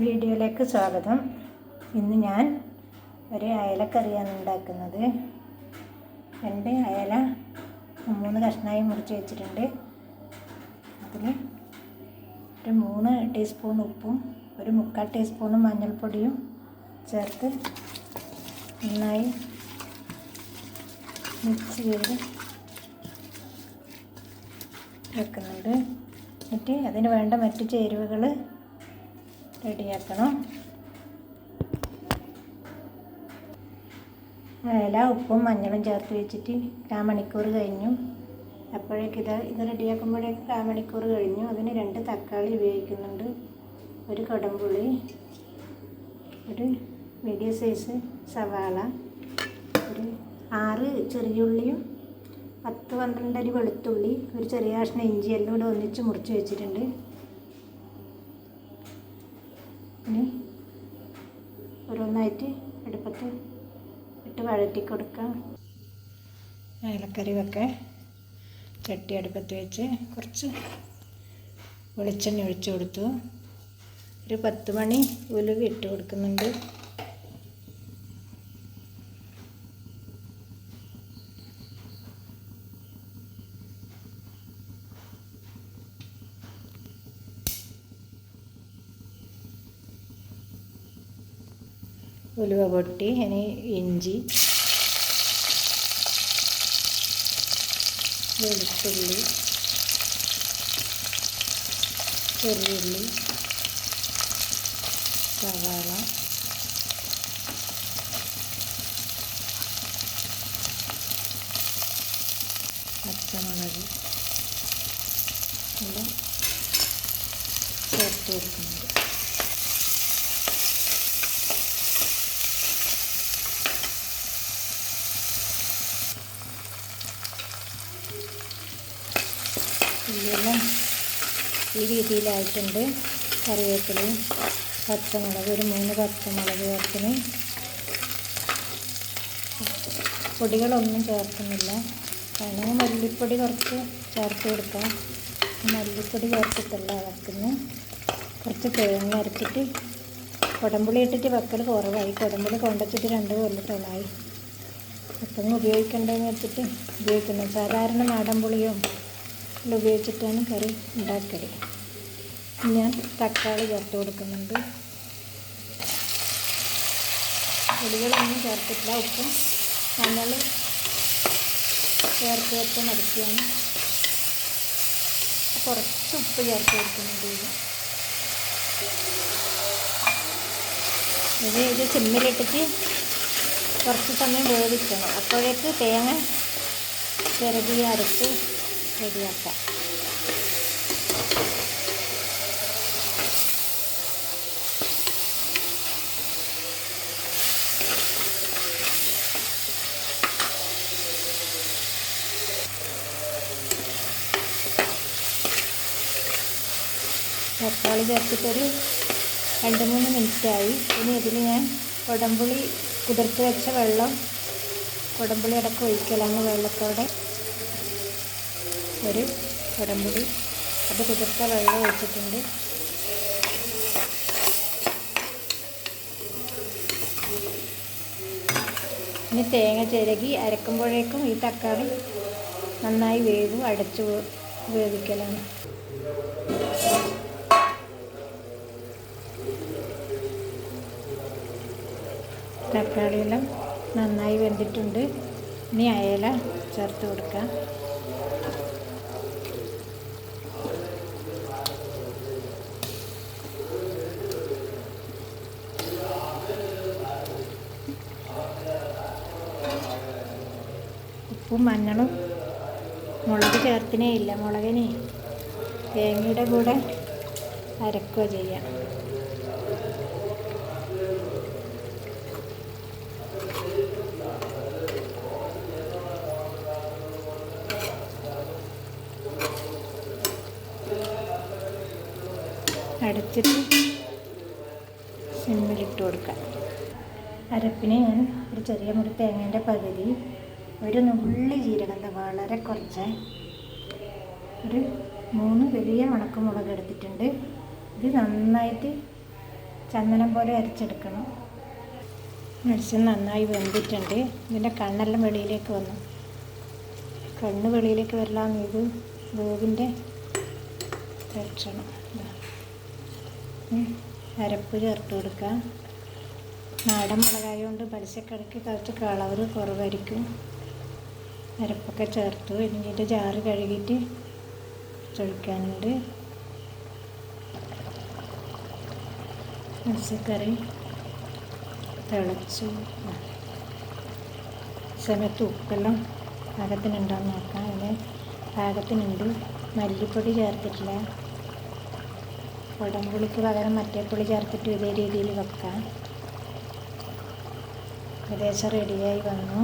വീഡിയോയിലേക്ക് സ്വാഗതം. ഇന്ന് ഞാൻ ഒരു അയലക്കറിയാണ് ഉണ്ടാക്കുന്നത്. രണ്ട് അയല മൂന്ന് കഷ്ണമായി മുറിച്ച് വെച്ചിട്ടുണ്ട്. അതിൽ ഒരു മൂന്ന് ടീസ്പൂൺ ഉപ്പും ഒരു മുക്കാൽ ടീസ്പൂൺ മഞ്ഞൾപ്പൊടിയും ചേർത്ത് നന്നായി മിക്സ് ചെയ്ത് വെക്കുന്നുണ്ട്. എന്നിട്ട് അതിന് വേണ്ട മറ്റ് ചേരുവകൾ റെഡിയാക്കണം. ഇല ഉപ്പും മഞ്ഞളും ചേർത്ത് വെച്ചിട്ട് കാ മണിക്കൂർ കഴിഞ്ഞു. അപ്പോഴേക്ക് ഇത് ഇത് റെഡിയാക്കുമ്പോഴേക്ക് കാ മണിക്കൂർ കഴിഞ്ഞു. അതിന് രണ്ട് തക്കാളി ഉപയോഗിക്കുന്നുണ്ട്. ഒരു കടമ്പുളി ഒരു മീഡിയം സൈസ് സവാള ഒരു ആറ് ചെറിയുള്ളിയും പത്ത് പന്ത്രണ്ടരി വെളുത്തുള്ളി ഒരു ചെറിയ കഷ്ണം ഇഞ്ചി എല്ലാം കൂടെ ഒന്നിച്ച് മുറിച്ച് വെച്ചിട്ടുണ്ട്. ഇനി ഓരോന്നായിട്ട് അടുപ്പത്ത് ഇട്ട് വഴറ്റി കൊടുക്കാം ഏലക്കറി വെക്കാൻ ചട്ടി അടുപ്പത്ത് വെച്ച് കുറച്ച് വെളിച്ചെണ്ണ ഒഴിച്ചു കൊടുത്തു. ഒരു പത്ത് മണി ഉലുവ ഇട്ട് കൊടുക്കുന്നുണ്ട്. ഉലുവ പൊട്ടി ഇനി ഇഞ്ചി. വെളുത്തുള്ളി. ചെറിയുള്ളി. സവാള. പച്ചമുളക്. എല്ലാം ചേർത്ത് കൊടുക്കുന്നുണ്ട് ഉള്ളിയെല്ലാം ഈ രീതിയിലായിട്ടുണ്ട്. കറിവേപ്പിലയും പച്ചമുളക് ഒരു മൂന്ന് പച്ചമുളക് ചേർത്തിന് പൊടികളൊന്നും ചേർക്കുന്നില്ല. വേണമെങ്കിൽ മല്ലിപ്പൊടി കുറച്ച് ചേർത്ത് കൊടുക്കാം. മല്ലിപ്പൊടി ചേർത്തിട്ടല്ല വറുക്കുന്നത്. കുറച്ച് തേങ്ങ അരച്ചിട്ട് കുടമ്പുളി ഇട്ടിട്ട് വെക്കൽ കുറവായി. കുടമ്പുളി കൊണ്ടുവച്ചിട്ട് രണ്ട് കൊല്ലത്തോളായി. അപ്പം ഉപയോഗിക്കേണ്ടതെന്ന് വെച്ചിട്ട് ഉപയോഗിക്കുന്നു. സാധാരണ നാടൻ പുളിയും എല്ലാം ഉപയോഗിച്ചിട്ടാണ് കറി ഉണ്ടാക്കൽ ഞാൻ തക്കാളി ചേർത്ത് കൊടുക്കുന്നുണ്ട്. പൊടികളൊന്നും ചേർത്തിട്ടില്ല. ഉപ്പും നമ്മൾ ചേർത്ത് ചേർത്ത് മരത്തിയാണ് കുറച്ച് ഉപ്പ് ചേർത്ത് കൊടുക്കുന്നുണ്ട് ഇത് ഇത് ഇത് ചെമ്മിലിട്ടിട്ട് കുറച്ച് സമയം വേവിക്കണം. അപ്പോഴേക്ക് തേങ്ങ ചിരകി അരച്ച് റെഡിയാക്കാം. തക്കാളി ചേർത്തിട്ടൊരു രണ്ട് മൂന്ന് മിനിറ്റായി. ഇനി ഇതിൽ ഞാൻ കുടംപുളി കുതിർത്ത് വെച്ച വെള്ളം കുടംപുളി അടക്കം ഒഴിക്കലാണ് വെള്ളത്തോടെ. ഒരു കടമ്പുടി അത് കുതിർത്ത വെള്ളം ഒഴിച്ചിട്ടുണ്ട്. ഇനി തേങ്ങ ചിരകി അരക്കുമ്പോഴേക്കും ഈ തക്കാളി നന്നായി വേവും അടച്ചു വേവിക്കലാണ്. തക്കാളിയെല്ലാം നന്നായി വെന്തിട്ടുണ്ട്. ഇനി അയല ചേർത്ത് കൊടുക്കാം. ഉപ്പും മഞ്ഞളും മുളക് ചേർത്തിനേ ഇല്ല. മുളകിനെ തേങ്ങയുടെ കൂടെ അരക്കുക ചെയ്യാം. അടച്ചിട്ട് സിമ്മിലിട്ട് കൊടുക്കാം. അരപ്പിന് ഞാൻ ഒരു ചെറിയ മുറി തേങ്ങേന്റെ പകുതി ഒരു നുള്ളി ജീരകം വളരെ കുറച്ച്. ഒരു മൂന്ന് വലിയ ഉണക്കമുളക് എടുത്തിട്ടുണ്ട്. ഇത് നന്നായിട്ട് ചന്ദനം പോലെ അരച്ചെടുക്കണം. മത്സ്യം നന്നായി വെന്തിട്ടുണ്ട്. ഇതിന്റെ കണ്ണെല്ലാം വെളിയിലേക്ക് വന്നു. കണ്ണ് വെളിയിലേക്ക് വരലാന്ന് ഇത് ഇതാ. ഉം. അരപ്പ് ചേർത്ത് കൊടുക്കുക. നാടൻ മുളകായ കൊണ്ട് പലിശക്കടക്ക് കുറച്ച് കളറ് കുറവായിരിക്കും. അരപ്പൊക്കെ ചേർത്തു എന്നിട്ട് ജാറ് കഴുകിയിട്ട് ചൊഴിക്കാനുണ്ട് മത്സ്യക്കറി തിളച്ചു. സമയത്ത് ഉപ്പെല്ലാം പാകത്തിനുണ്ടോയെന്ന് നോക്കാം. അതിന് പാകത്തിനുണ്ട്. മല്ലിപ്പൊടി ചേർത്തിട്ടില്ല. കുടംപുളിക്ക് പകരം മറ്റേ പുളി ചേർത്തിട്ട് ഇതേ രീതിയിൽ വെക്കാം. ഏകദേശം റെഡിയായി വന്നു.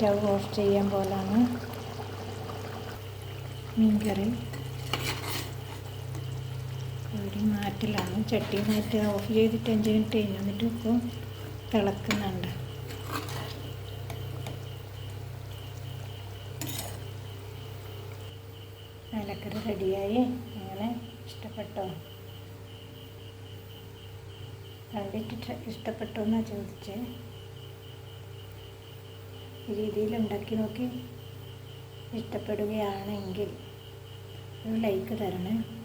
സ്റ്റൗ ഓഫ് ചെയ്യാൻ പോലാണ്. മീൻകറി. ഒരു മാറ്റിലാണ്. ചട്ടി മാറ്റി ഓഫ് ചെയ്തിട്ട് അഞ്ച് മിനിറ്റ് കഴിഞ്ഞു എന്നിട്ട് ഇപ്പോൾ തിളക്കുന്നുണ്ട്. നിലക്കറി റെഡിയായി. അങ്ങനെ ഇഷ്ടപ്പെട്ടോ? കണ്ടിട്ട് ഇഷ്ടപ്പെട്ടോ എന്നാണ് ചോദിച്ചേ? രീതിയിൽ ഉണ്ടാക്കി നോക്കി. ഇഷ്ടപ്പെടുകയാണെങ്കിൽ ഒരു ലൈക്ക് തരണേ.